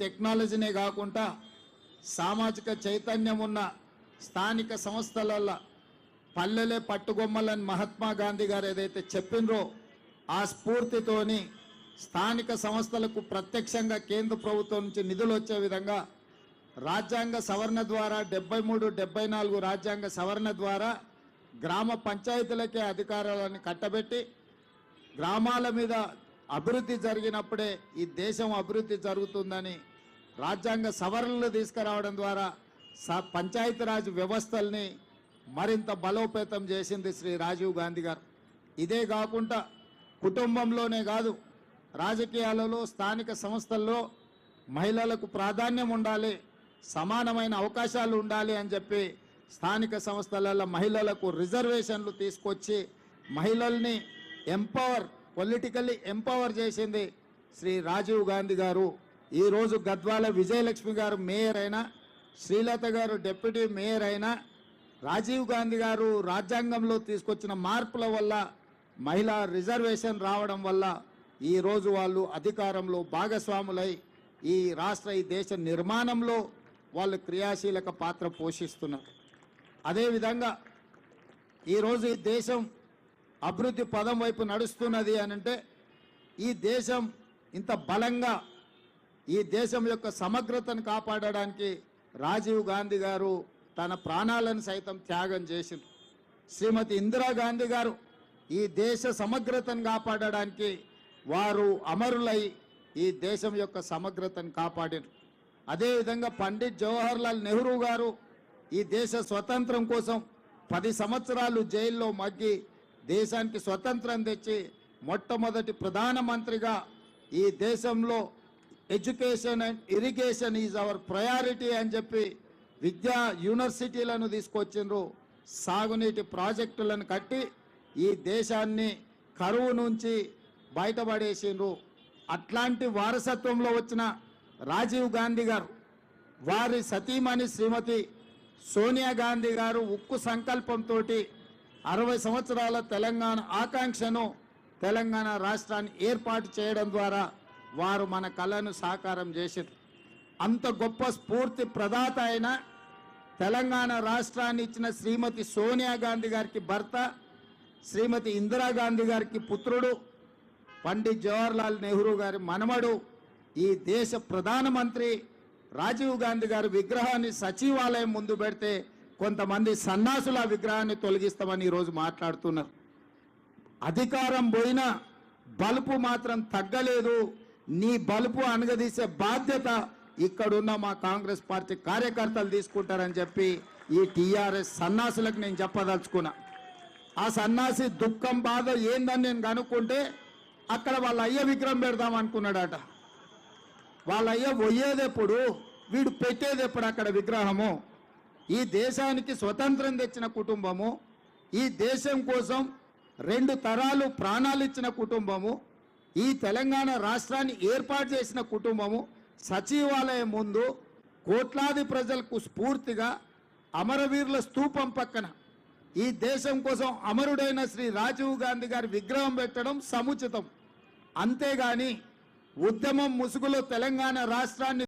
టెక్నాలజీనే కాకుండా సామాజిక చైతన్యం ఉన్న స్థానిక సంస్థలలో పల్లెలే పట్టుగొమ్మలని మహాత్మా గాంధీ గారు ఏదైతే చెప్పినరో ఆ స్ఫూర్తితోని స్థానిక సంస్థలకు ప్రత్యక్షంగా కేంద్ర ప్రభుత్వం నుంచి నిధులు వచ్చే విధంగా రాజ్యాంగ సవరణ ద్వారా డెబ్బై మూడు డెబ్బై నాలుగు రాజ్యాంగ సవరణ ద్వారా గ్రామ పంచాయతీలకే అధికారాలను కట్టబెట్టి గ్రామాల మీద అభివృద్ధి జరిగినప్పుడే ఈ దేశం అభివృద్ధి జరుగుతుందని రాజ్యాంగ సవరణలు తీసుకురావడం ద్వారా స పంచాయతీరాజ్ వ్యవస్థల్ని మరింత బలోపేతం చేసింది శ్రీ రాజీవ్ గాంధీ గారు. ఇదే కాకుండా కుటుంబంలోనే కాదు రాజకీయాలలో స్థానిక సంస్థల్లో మహిళలకు ప్రాధాన్యం ఉండాలి సమానమైన అవకాశాలు ఉండాలి అని చెప్పి స్థానిక సంస్థలలో మహిళలకు రిజర్వేషన్లు తీసుకొచ్చి మహిళల్ని ఎంపవర్ పొలిటికల్లీ ఎంపవర్ చేసింది శ్రీ రాజీవ్ గాంధీ గారు. ఈరోజు గద్వాల విజయలక్ష్మి గారు మేయర్ అయినా శ్రీలత గారు డిప్యూటీ మేయర్ అయినా రాజీవ్ గాంధీ గారు రాజ్యాంగంలో తీసుకొచ్చిన మార్పుల వల్ల మహిళా రిజర్వేషన్ రావడం వల్ల ఈరోజు వాళ్ళు అధికారంలో భాగస్వాములై ఈ రాష్ట్ర ఈ దేశ నిర్మాణంలో వాళ్ళు క్రియాశీలక పాత్ర పోషిస్తున్నారు. అదేవిధంగా ఈరోజు ఈ దేశం అభివృద్ధి పదం వైపు నడుస్తున్నది అని అంటే ఈ దేశం ఇంత బలంగా ఈ దేశం యొక్క సమగ్రతను కాపాడడానికి రాజీవ్ గాంధీ గారు తన ప్రాణాలను సైతం త్యాగం చేసింది శ్రీమతి ఇందిరాగాంధీ గారు ఈ దేశ సమగ్రతను కాపాడడానికి వారు అమరులై ఈ దేశం యొక్క సమగ్రతను కాపాడారు. అదేవిధంగా పండిత్ జవహర్లాల్ నెహ్రూ గారు ఈ దేశ స్వతంత్రం కోసం పది సంవత్సరాలు జైల్లో మగ్గి దేశానికి స్వతంత్రం తెచ్చి మొట్టమొదటి ప్రధానమంత్రిగా ఈ దేశంలో education and irrigation is our priority అని చెప్పి విద్యా యూనివర్సిటీలను తీసుకొచ్చిండ్రు. సాగునీటి ప్రాజెక్టులను కట్టి ఈ దేశాన్ని కరువు నుంచి బయటపడేసిండ్రు. అట్లాంటి వారసత్వంలో వచ్చిన రాజీవ్ గాంధీ గారు వారి సతీమణి శ్రీమతి సోనియా గాంధీ గారు ఉక్కు సంకల్పంతో అరవై సంవత్సరాల తెలంగాణ ఆకాంక్షను తెలంగాణ రాష్ట్రాన్ని ఏర్పాటు చేయడం ద్వారా వారు మన కళను సాకారం చేశారు. అంత గొప్ప స్ఫూర్తి ప్రదాత అయిన తెలంగాణ రాష్ట్రాన్ని ఇచ్చిన శ్రీమతి సోనియా గాంధీ గారికి భర్త శ్రీమతి ఇందిరాగాంధీ గారికి పుత్రుడు పండిత్ జవహర్లాల్ నెహ్రూ గారి మనమడు ఈ దేశ ప్రధానమంత్రి రాజీవ్ గాంధీ గారి విగ్రహాన్ని సచివాలయం ముందు పెడితే కొంతమంది సన్నాసుల విగ్రహాన్ని తొలగిస్తామని ఈరోజు మాట్లాడుతున్నారు. అధికారం పోయినా బలుపు మాత్రం తగ్గలేదు. నీ బలుపు అనగదీసే బాధ్యత ఇక్కడున్న మా కాంగ్రెస్ పార్టీ కార్యకర్తలు తీసుకుంటారని చెప్పి ఈ టీఆర్ఎస్ సన్నాసులకు నేను చెప్పదలుచుకున్నా. ఆ సన్నాసి దుఃఖం బాధ ఏందని నేను కనుక్కుంటే అక్కడ వాళ్ళ అయ్య విగ్రహం పెడదాం అనుకున్నాడట. వాళ్ళ అయ్య పోయేదెప్పుడు వీడు పెట్టేదెప్పుడు అక్కడ విగ్రహము? ఈ దేశానికి స్వతంత్రం తెచ్చిన కుటుంబము ఈ దేశం కోసం రెండు తరాలు ప్రాణాలు ఇచ్చిన కుటుంబము ఈ తెలంగాణ రాష్ట్రాన్ని ఏర్పాటు చేసిన కుటుంబము సచివాలయం ముందు కోట్లాది ప్రజలకు స్ఫూర్తిగా అమరవీరుల స్తూపం పక్కన. ఈ దేశం కోసం అమరుడైన శ్రీ రాజీవ్ గాంధీ గారి విగ్రహం పెట్టడం సముచితం. అంతేగాని ఉద్యమం ముసుగులో తెలంగాణ రాష్ట్రాన్ని